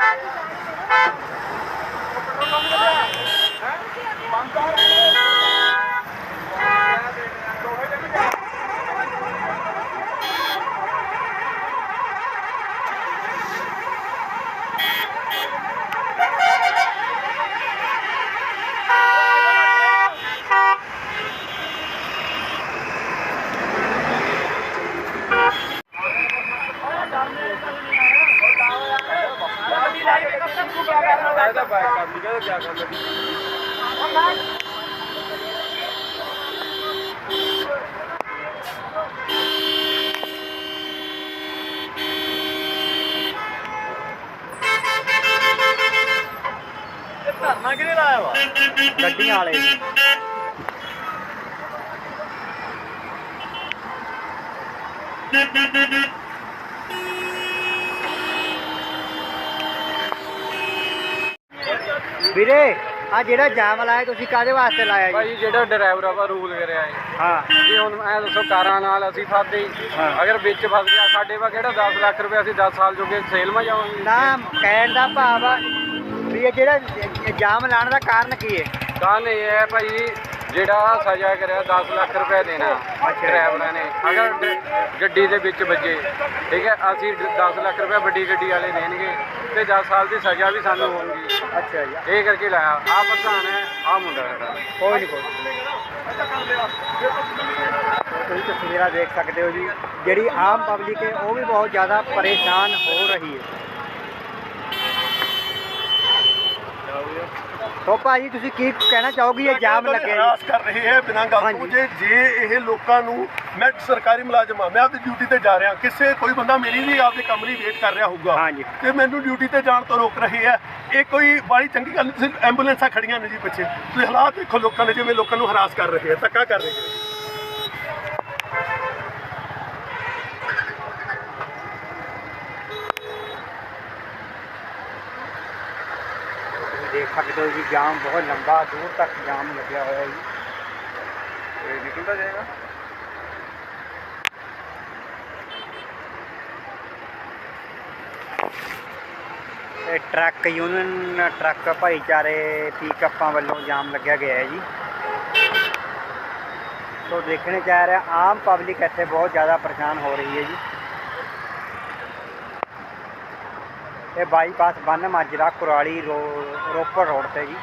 Thank you. ਇਹਦਾ back ਕਰ ਲਈ ਕਹਿੰਦਾ ਕਿਆ ਕਰ ਲਈ ਧਰਨਾ ਕਿਹਨੇ ਲਾਇਆ ਵਾ ਗੱਡੀਆਂ ਵਾਲੇ ਜੀ। ਵੀਰੇ ਆ ਜਿਹੜਾ ਜਾਮ ਲਾਇਆ ਤੁਸੀਂ ਕਾਦੇ ਵਾਸਤੇ ਲਾਇਆ ਜੀ? ਭਾਈ ਜਿਹੜਾ ਡਰਾਈਵਰ ਆ ਵਾ ਰੂਲ ਕਰਿਆ ਹੈ। ਹਾਂ। ਜੀ ਹੁਣ ਐ ਦੱਸੋ ਕਾਰਾਂ ਨਾਲ ਅਸੀਂ ਫਸਦੇ ਹਾਂ। ਅਗਰ ਵਿੱਚ ਫਸ ਗਿਆ ਸਾਡੇ ਵਾ ਕਿਹੜਾ 10 ਲੱਖ ਰੁਪਏ ਅਸੀਂ 10 ਸਾਲ ਜੋਗੇ ਸੇਲ ਮਾ ਜਾਵਾਂਗੇ ਨਾ ਕਹਿਣ ਦਾ ਭਾਵ ਆ ਵੀ ਇਹ ਜਿਹੜਾ ਜ- ਜਾਮ ਲਾਉਣ ਦਾ ਕਾਰਨ ਕੀ ਹੈ? ਕਾਰਨ ਇਹ ਹੈ ਭਾਈ ਜਿਹੜਾ ਸਜ਼ਾ ਕਰਿਆ 10 ਲੱਖ ਰੁਪਏ ਦੇਣਾ। ਡਰਾਈਵਰਾਂ ਨੇ। ਅਗਰ ਡ- ਗੱਡੀ ਦੇ ਵਿੱਚ ਵੱਜੇ ਠੀਕ ਹੈ ਅਸੀਂ 10 ਲੱਖ ਰੁਪਏ ਵੱਡੀ ਗੱਡੀ ਵਾਲੇ ਦੇਣਗੇ ਤੇ 10 ਸਾਲ ਦੀ ਸਜ਼ਾ ਵੀ ਸਾਨੂੰ ਹੋਊਗੀ। ਅੱਛਾ ਜੀ। ਇਹ ਕਰਕੇ ਲਾਇਆ। ਆਹ ਪ੍ਰਧਾਨ ਹੈ ਆਹ ਮੁੰਡਾ ਹੈ ਕੋਈ ਨਹੀਂ ਕੋਈ ਤੁਸੀਂ ਤਸਵੀਰਾਂ ਦੇਖ ਸਕਦੇ ਹੋ ਜੀ। ਜਿਹੜੀ ਆਮ ਪਬਲਿਕ ਹੈ ਉਹ ਵੀ ਬਹੁਤ ਜ਼ਿਆਦਾ ਪਰੇਸ਼ਾਨ ਹੋ ਰਹੀ ਹੈ। ਸੋ ਭਾਜੀ ਤੁਸੀਂ ਕੀ ਕਹਿਣਾ ਚਾਹੋਗੇ? ਇਹ ਜਾਮ ਲੱਗਿਆ ਜੀ। ਹਰਾਸ ਕਰ ਰਹੇ ਹੈ ਬਿਨਾਂ ਗੱਲ। ਤੋਂ। ਜੇ ਜੇ ਇਹ ਲੋਕਾਂ ਨੂੰ ਮੈਂ ਸਰਕਾਰੀ ਮੁਲਾਜ਼ਮ ਆ ਮੈਂ ਆਪਦੀ ਡਿਊਟੀ ਤੇ ਜਾ ਰਿਹਾ। ਕਿਸੇ ਕੋਈ ਬੰਦਾ ਮੇਰੀ ਵੀ ਆਪਦੇ ਕੰਮ ਲਈ ਵੇਟ ਕਰ ਰਿਹਾ ਹੋਊਗਾ। ਤੇ ਮੈਨੂੰ ਡਿਊਟੀ ਤੇ ਜਾਣ ਤੋਂ ਰੋਕ ਰਹੇ ਹੈ। ਇਹ ਕੋਈ ਬੜੀ ਚੰਗੀ ਗੱਲ ਨਹੀਂ ਤੁਸੀਂ ਐਂਬੂਲੈਂਸਾਂ ਖੜੀਆਂ ਨੇ ਜੀ ਪਿੱਛੇ। ਤੁਸੀਂ ਹਾਲਾਤ ਦੇਖੋ ਲੋਕਾਂ ਦੇ ਜਿਵੇਂ ਲੋਕਾਂ ਨੂੰ ਹਰਾਸ ਕਰ ਰਹੇ ਹੈ ਧੱਕਾ ਕਰ ਰਹੇ ਹੈ ਤੁਸੀਂ ਦੇਖ ਸਕਦੇ ਹੋ ਜੀ ਜਾਮ ਬਹੁਤ ਲੰਬਾ ਦੂਰ ਤੱਕ ਜਾਮ ਲੱਗਿਆ ਹੋਇਆ ਜੀ ਇਹ ਨਿਕਲਦਾ ਜਾਏਗਾ ਇਹ ਟਰੱਕ ਯੂਨੀਅਨ ਟਰੱਕ ਭਾਈਚਾਰੇ ਪਿਕਅਪਾਂ ਵੱਲੋਂ ਜਾਮ ਲੱਗਿਆ ਗਿਆ ਹੈ ਜੀ ਸੋ ਦੇਖਣੇ ਚਾਹ ਰਿਹਾ ਆਮ ਪਬਲਿਕ ਇੱਥੇ ਬਹੁਤ ਜ਼ਿਆਦਾ ਪਰੇਸ਼ਾਨ ਹੋ ਰਹੀ ਹੈ ਜੀ ਇਹ ਬਾਈਪਾਸ ਬੰਨ ਮਾਜਰਾ ਕੁਰਾਲੀ ਰੋਪੜ ਰੋਡ ਤੇ ਜੀ।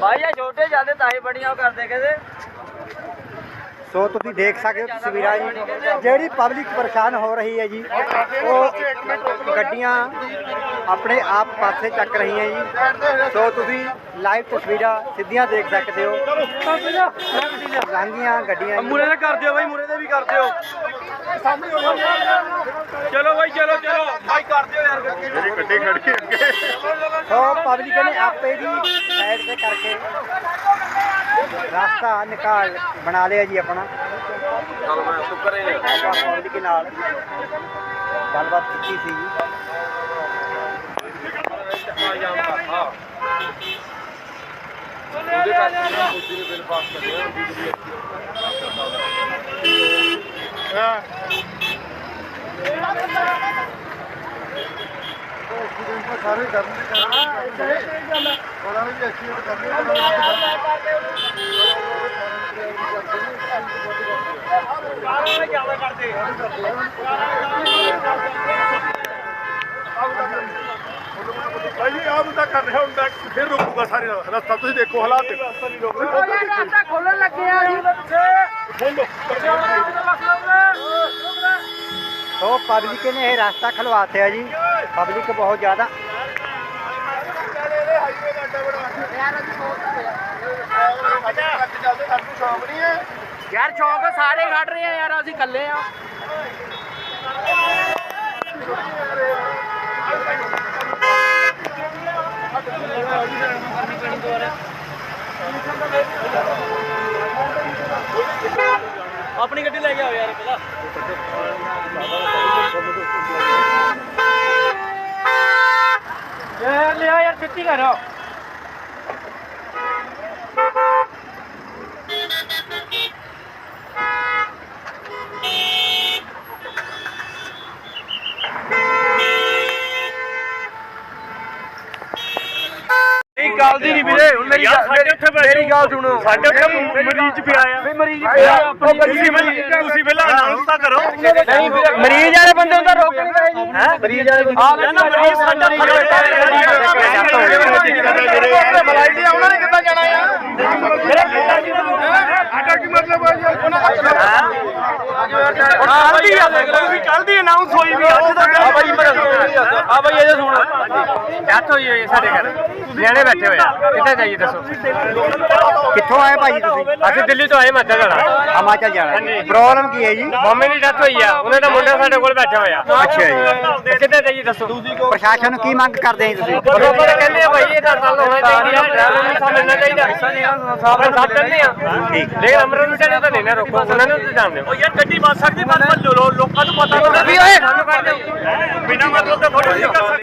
ਭਾਈ ਇਹ ਛੋਟੇ ਜਿਆਦੇ ਤਾਹੇ ਬੜੀਆਂ ਕਰਦੇ ਕਹਿੰਦੇ। ਸੋ ਤੁਸੀਂ ਦੇਖ ਸਕਦੇ ਹੋ ਤਸਵੀਰਾਂ ਜੀ ਜਿਹੜੀ ਪਬਲਿਕ ਪਰੇਸ਼ਾਨ ਹੋ ਰਹੀ ਹੈ ਜੀ। ਉਹ ਗੱਡੀਆਂ ਆਪਣੇ ਆਪ ਪਾਸੇ ਚੱਕ ਰਹੀਆਂ ਜੀ। ਸੋ ਤੁਸੀਂ ਲਾਈਵ ਤਸਵੀਰਾਂ ਸਿੱਧੀਆਂ ਦੇਖ ਸਕਦੇ ਹੋ। ਲੰਘੀਆਂ ਗੱਡੀਆਂ। ਮੂਰੇ ਦੇ ਕਰ ਦਿਓ ਬਾਈ ਮੂਰੇ ਦੇ ਵੀ ਕਰ ਦਿਓ। ਚਲੋ ਬਾਈ ਚਲੋ ਚਲੋ। ਬਾਈ ਕਰ ਦਿਓ ਯਾਰ ਗੱਡੀ। ਖੜੀ ਹੈ ਅੱਗੇ। ਸੋ ਪਬਲਿਕ ਨੇ ਆਪੇ ਦੀ ਸਾਈਡ ਤੇ ਕਰਕੇ ਰਸਤਾ ਨਿਕਾਲ ਬਣਾ ਲਿਆ ਜੀ ਆਪਣਾ। ਚਲ ਮੈਂ ਸੁਕਰ ਹੀ। ਆਪਾਂ ਨਾਲ ਗੱਲਬਾਤ ਕੀਤੀ ਸੀ ਜੀ। ਆ ਜਾਮ ਹਾਂ ਉਹਦੇ ਕਰਕੇ ਨਾ ਮੋਦੀ ਨੇ ਬਿੱਲ ਪਾਸ ਕਰਿਆ ਬਿਜਲੀ ਸਾਰੇ ਕਰਨੇ ਉਹਨਾਂ ਨੇ ਵੀ ਐਕਸੀਡੈਂਟ ਕਰਨੇ ਭਾਈ ਆਹ ਬੰਦਾ ਕਰ ਰਿਹਾ ਹੁੰਦਾ ਫਿਰ ਰੋਕੂਗਾ ਸਾਰੇ ਰਸਤਾ ਤੁਸੀਂ ਦੇਖੋ ਹਾਲਾਤ ਦੇਖੋ ਰਸਤਾ ਖੋਲਣ ਲੱਗੇ ਆ। ਜੀ ਖੋਲੋ ਸੋ ਪਬਲਿਕ ਨੇ ਇਹ ਰਸਤਾ ਖਲਵਾਤਿਆ ਜੀ। ਪਬਲਿਕ ਬਹੁਤ ਜ਼ਿਆਦਾ। ਯਾਰ ਚੌਕ ਸਾਰੇ ਖੜ ਰਹੇ ਆ ਯਾਰ, ਅਸੀਂ ਇਕੱਲੇ ਆ। ਆਪਣੀ ਗੱਡੀ ਲੈ ਕੇ ਆਓ ਯਾਰ ਪਹਿਲਾਂ। ਯਾਰ ਲਿਆ ਯਾਰ ਸਿੱਧੀ ਕਰੋ ਗੱਲ ਦੀ ਨਹੀਂ ਵੀਰੇ। ਹੁਣ ਮੇਰੀ ਗੱਲ ਮੇਰੀ ਗੱਲ ਸੁਣੋ। ਸਾਡੇ ਉੱਥੇ ਮਰੀਜ਼ ਪਿਆ ਆ। ਵੀ ਮਰੀਜ਼ ਪਿਆ। ਤੁਸੀਂ ਤੁਸੀਂ ਪਹਿਲਾਂ ਅਨਾਉਂਸ ਤਾਂ ਕਰੋ। ਨਹੀਂ ਵੀਰੇ ਮਰੀਜ਼ ਵਾਲੇ ਬੰਦੇ ਨੂੰ ਤਾਂ ਰੋਕਣੀ ਚਾਹੀਦੀ ਹੈ? ਮਰੀਜ਼ ਵਾਲੇ ਆ ਨਾ ਮਰੀਜ਼ ਸਾਡਾ ਬਲਾਈਡੀ ਉਹਨਾਂ ਨੇ ਕਿੱਦਾਂ ਜਾਣਾ ਆ ਸਾਡਾ ਕੀ ਮਤਲਬ ਹੈ ਜੀ? ਉਹਨਾਂ ਦੀ ਆ ਤੁਸੀਂ ਕੱਲ ਦੀ ਅਨਾਉਂਸ ਹੋਈ ਵੀ ਅੱਜ ਤੱਕ ਆ ਬਾਈ ਮੇਰਾ ਆ ਬਾਈ ਇਹਦੇ ਸੁਣ। ਡੈਥ ਹੋਈ ਹੋਈ ਹੈ ਸਾਡੇ ਘਰ। ਨਿਆਣੇ ਬੈਠੇ ਹੋਏ ਆ। ਕਿੱਥੇ ਜਾਈਏ ਦੱਸੋ? ਕਿੱਥੋਂ ਆਏ ਭਾਜੀ ਤੁਸੀਂ? ਅਸੀਂ ਦਿੱਲੀ ਤੋਂ ਆਏ ਮੱਧਾ ਜਾਣਾ। ਹਿਮਾਚਲ ਜਾਣਾ। ਪ੍ਰੋਬਲਮ ਕੀ ਹੈ ਜੀ? ਮੰਮੀ ਦੀ ਡੈਥ ਹੋਈ ਆ। ਉਹਨਾਂ ਦਾ ਮੁੰਡਾ ਸਾਡੇ ਕੋਲ ਬੈਠਾ ਹੋਇਆ। ਅੱਛਾ ਜੀ। ਕਿੱਥੇ ਜਾਈਏ ਦੱਸੋ? ਪ੍ਰਸ਼ਾਸਨ ਨੂੰ ਕੀ ਮੰਗ ਕਰਦੇ ਤੁਸੀਂ? ਕਹਿੰਦੇ ਆ ਭਾਈ ਇਹ ਤਾਂ ਗੱਲ ਹੋਣਾ ਚਾਹੀਦੀ ਆ ਡਰਾਈਵਰ ਨੂੰ ਸਾਹਮਣੇ ਨਾ ਚਾਹੀਦਾ। ਸਾਫ਼ ਸਾਫ਼ ਚੱਲਦੇ ਆ। ਲੇਕਿਨ ਅਮਰ ਨੂੰ ਚਾਹੀਦਾ ਤਾਂ ਨਹੀਂ ਨਾ ਰੋਕੋ। ਉਹਨਾਂ ਨੂੰ ਤਾਂ ਜਾਣਦੇ ਹੋ। ਯਾਰ ਗੱਡੀ ਵੱਜ ਸਕਦੀ ਪਰ ਲੋਕਾਂ ਨੂੰ ਪਤਾ ਵੀ ਓਏ। ਸਾਨੂੰ ਕਰ ਦਿਓ ਬਿਨਾ ਮਤਲਬ ਤਾਂ ਥੋੜੀ ਨਹੀਂ ਕਰ ਸਕਦੇ।